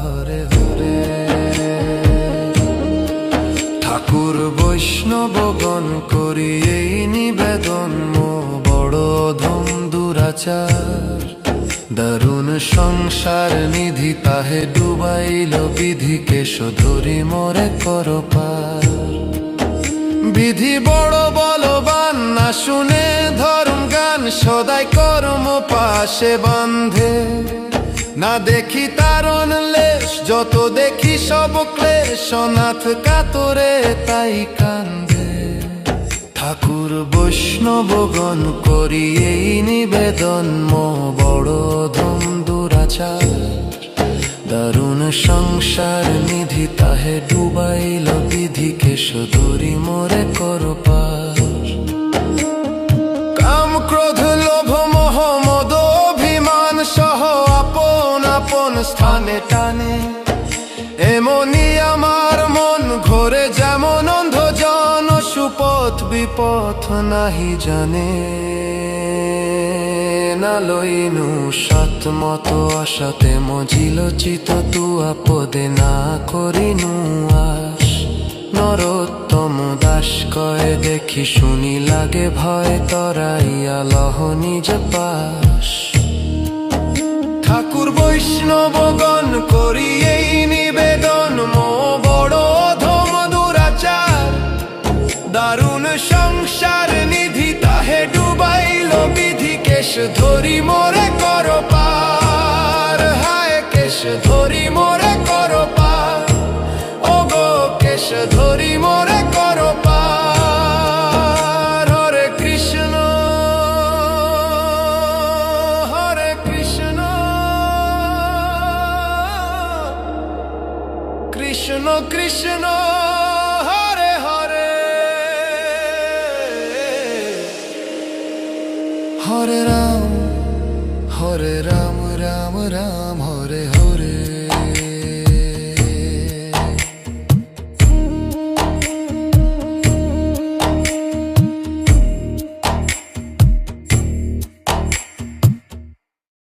হরে হরে। ঠাকুর বৈষ্ণবগণ করি, এই নিবেদন মো বড় ধম দুরাচার। দারুণ সংসার নিধি তাহে ডুবাইল বিধিকে শোধরি মোরে কর বিধি বড় বলবান না শুনে ধর্ম গান সদাই কর্ম পাশে বান্ধে না দেখি তারণ যত দেখি সব ক্লেশ, নাথ কাতরে তাই কান্দে। ঠাকুর বৈষ্ণবগণ করি এই নিবেদন, মো বড় ধম দুরাচার। দারুণ সংসার নিধি তাহে ডুবাইল বিধিকে সদরি মোরে কর পার কাম ক্রোধ, লোভ, মোহ, মদ, অভিমান সহ আপন আপন স্থানে টানে। এমনি আমার মন ঘোরে যেমন অন্ধ জন, সুপথ বিপথ নাহি জানে। না লইনু সৎ মত আশাতে মজিল চিত, তু আপদে না করিনু আস নরোত্তম দাস কয় দেখি শুনি লাগে ভয়, তরাইয়া লহ নিজ পাশ। ঠাকুর বৈষ্ণবগণ করি কেশ ধরি মোরে কর পার ও গো কেশ ধরি মোরে কর পার হরে কৃষ্ণ হরে কৃষ্ণ। কৃষ্ণ কৃষ্ণ, হরে হরে। হরে রাম হরে রাম। राम राम हरे हरे।